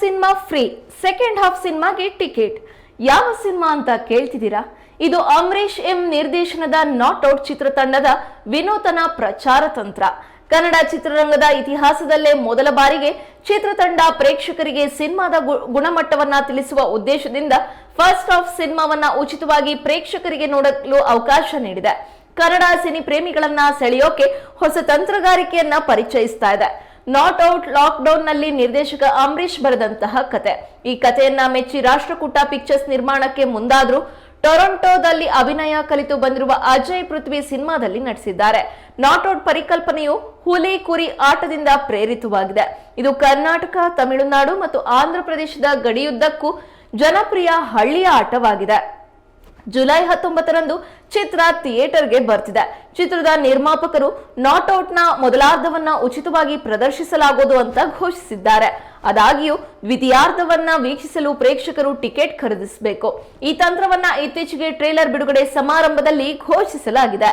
Cinema free second half ಸಿನಿಮಾಗೆ ticket ಯಾವ cinema ಅಂತ ಕೇಳ್ತಿದ್ದೀರಾ? ಇದು ಅಂಬರೀಷ್ ಎಂ ನಿರ್ದೇಶನದ ನಾಟ್ ಔಟ್ ಚಿತ್ರತಂಡದ ವಿನೂತನ ಪ್ರಚಾರ ತಂತ್ರ. ಕನ್ನಡ ಚಿತ್ರರಂಗದ ಇತಿಹಾಸದಲ್ಲೇ ಮೊದಲ ಬಾರಿಗೆ ಚಿತ್ರತಂಡ ಪ್ರೇಕ್ಷಕರಿಗೆ ಸಿನಿಮಾದ ಗುಣಮಟ್ಟವನ್ನ ತಿಳಿಸುವ ಉದ್ದೇಶದಿಂದ ಫಸ್ಟ್ ಹಾಫ್ ಸಿನಿಮಾವನ್ನ ಉಚಿತವಾಗಿ ಪ್ರೇಕ್ಷಕರಿಗೆ ನೋಡಲು ಅವಕಾಶ ನೀಡಿದೆ. ಕನ್ನಡ ಸಿನಿ ಪ್ರೇಮಿಗಳನ್ನ ಸೆಳೆಯೋಕೆ ಹೊಸ ತಂತ್ರಗಾರಿಕೆಯನ್ನ ಪರಿಚಯಿಸ್ತಾ ಇದೆ. ನಾಟ್ ಔಟ್ ಲಾಕ್ಡೌನ್ನಲ್ಲಿ ನಿರ್ದೇಶಕ ಅಂಬರೀಶ್ ಬರೆದಂತಹ ಕತೆ. ಈ ಕಥೆಯನ್ನ ಮೆಚ್ಚಿ ರಾಷ್ಟ್ರಕೂಟ ಪಿಕ್ಚರ್ಸ್ ನಿರ್ಮಾಣಕ್ಕೆ ಮುಂದಾದ್ರು ಟೊರೊಂಟೊದಲ್ಲಿ ಅಭಿನಯ ಕಲಿತು ಬಂದಿರುವ ಅಜಯ್ ಪೃಥ್ವಿ ಸಿನಿಮಾದಲ್ಲಿ ನಟಿಸಿದ್ದಾರೆ. ನಾಟ್ ಔಟ್ ಪರಿಕಲ್ಪನೆಯು ಹುಲಿ ಕುರಿ ಆಟದಿಂದ ಪ್ರೇರಿತವಾಗಿದೆ. ಇದು ಕರ್ನಾಟಕ, ತಮಿಳುನಾಡು ಮತ್ತು ಆಂಧ್ರ ಪ್ರದೇಶದ ಗಡಿಯುದ್ದಕ್ಕೂ ಜನಪ್ರಿಯ ಹಳ್ಳಿಯ ಆಟವಾಗಿದೆ. ಜುಲೈ ಹತ್ತೊಂಬತ್ತರಂದು ಚಿತ್ರ ಥಿಯೇಟರ್ಗೆ ಬರ್ತಿದೆ. ಚಿತ್ರದ ನಿರ್ಮಾಪಕರು ನಾಟ್ ಔಟ್ನ ಮೊದಲಾರ್ಧವನ್ನ ಉಚಿತವಾಗಿ ಪ್ರದರ್ಶಿಸಲಾಗುವುದು ಅಂತ ಘೋಷಿಸಿದ್ದಾರೆ. ಆದಾಗ್ಯೂ ದ್ವಿತೀಯಾರ್ಧವನ್ನ ವೀಕ್ಷಿಸಲು ಪ್ರೇಕ್ಷಕರು ಟಿಕೆಟ್ ಖರೀದಿಸಬೇಕು. ಈ ತಂತ್ರವನ್ನ ಇತ್ತೀಚೆಗೆ ಟ್ರೇಲರ್ ಬಿಡುಗಡೆ ಸಮಾರಂಭದಲ್ಲಿ ಘೋಷಿಸಲಾಗಿದೆ.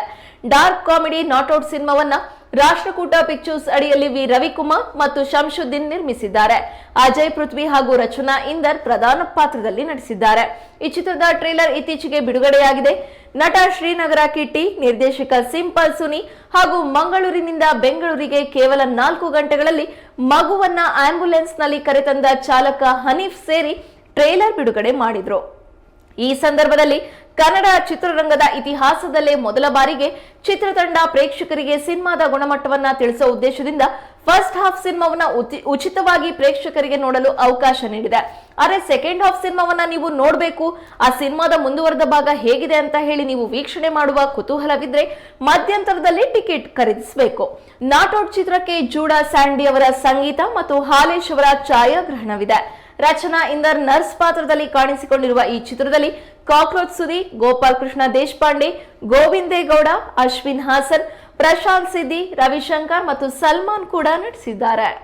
ಡಾರ್ಕ್ ಕಾಮಿಡಿ ನಾಟ್ ಔಟ್ ಸಿನಿಮಾವನ್ನ ರಾಷ್ಟ್ರಕೂಟ ಪಿಕ್ಚರ್ಸ್ ಅಡಿಯಲ್ಲಿ ವಿ. ರವಿಕುಮಾರ್ ಮತ್ತು ಶಂಶುದ್ದೀನ್ ನಿರ್ಮಿಸಿದ್ದಾರೆ. ಅಜಯ್ ಪೃಥ್ವಿ ಹಾಗೂ ರಚನಾ ಇಂದರ್ ಪ್ರಧಾನ ಪಾತ್ರದಲ್ಲಿ ನಟಿಸಿದ್ದಾರೆ. ಈ ಚಿತ್ರದ ಟ್ರೇಲರ್ ಇತ್ತೀಚೆಗೆ ಬಿಡುಗಡೆಯಾಗಿದೆ. ನಟ ಶ್ರೀನಗರ ಕಿಟ್ಟಿ, ನಿರ್ದೇಶಕ ಸಿಂಪಲ್ ಸುನಿ ಹಾಗೂ ಮಂಗಳೂರಿನಿಂದ ಬೆಂಗಳೂರಿಗೆ ಕೇವಲ ನಾಲ್ಕು ಗಂಟೆಗಳಲ್ಲಿ ಮಗುವನ್ನ ಆಂಬ್ಯುಲೆನ್ಸ್ನಲ್ಲಿ ಕರೆತಂದ ಚಾಲಕ ಹನೀಫ್ ಸೇರಿ ಟ್ರೇಲರ್ ಬಿಡುಗಡೆ ಮಾಡಿದ್ರು. ಈ ಸಂದರ್ಭದಲ್ಲಿ ಕನ್ನಡ ಚಿತ್ರರಂಗದ ಇತಿಹಾಸದಲ್ಲೇ ಮೊದಲ ಬಾರಿಗೆ ಚಿತ್ರತಂಡ ಪ್ರೇಕ್ಷಕರಿಗೆ ಸಿನಿಮಾದ ಗುಣಮಟ್ಟವನ್ನ ತಿಳಿಸುವ ಉದ್ದೇಶದಿಂದ ಫಸ್ಟ್ ಹಾಫ್ ಸಿನಿಮಾವನ್ನ ಉಚಿತವಾಗಿ ಪ್ರೇಕ್ಷಕರಿಗೆ ನೋಡಲು ಅವಕಾಶ ನೀಡಿದೆ. ಆದರೆ ಸೆಕೆಂಡ್ ಹಾಫ್ ಸಿನಿಮಾವನ್ನ ನೀವು ನೋಡಬೇಕು, ಆ ಸಿನಿಮಾದ ಮುಂದುವರೆದ ಭಾಗ ಹೇಗಿದೆ ಅಂತ ಹೇಳಿ ನೀವು ವೀಕ್ಷಣೆ ಮಾಡುವ ಕುತೂಹಲವಿದ್ರೆ ಮಧ್ಯಂತರದಲ್ಲಿ ಟಿಕೆಟ್ ಖರೀದಿಸಬೇಕು. ನಾಟೌಟ್ ಚಿತ್ರಕ್ಕೆ ಜೂಡಾ ಸ್ಯಾಂಡಿ ಅವರ ಸಂಗೀತ ಮತ್ತು ಹಾಲೇಶ್ ಅವರ ಛಾಯಾಗ್ರಹಣವಿದೆ. ರಚನಾ ಇಂದರ್ ನರ್ಸ್ ಪಾತ್ರದಲ್ಲಿ ಕಾಣಿಸಿಕೊಂಡಿರುವ ಈ ಚಿತ್ರದಲ್ಲಿ ಕಾಕ್ರೋಚ್ ಸುದಿ, ಗೋಪಾಲ್ ಕೃಷ್ಣ ದೇಶಪಾಂಡೆ ಗೋವಿಂದೇಗೌಡ ಅಶ್ವಿನ್ ಹಾಸನ್, ಪ್ರಶಾಂತ್ ಸಿದ್ದಿ, ರವಿಶಂಕರ್ ಮತ್ತು ಸಲ್ಮಾನ್ ಕೂಡ ನಟಿಸಿದ್ದಾರೆ.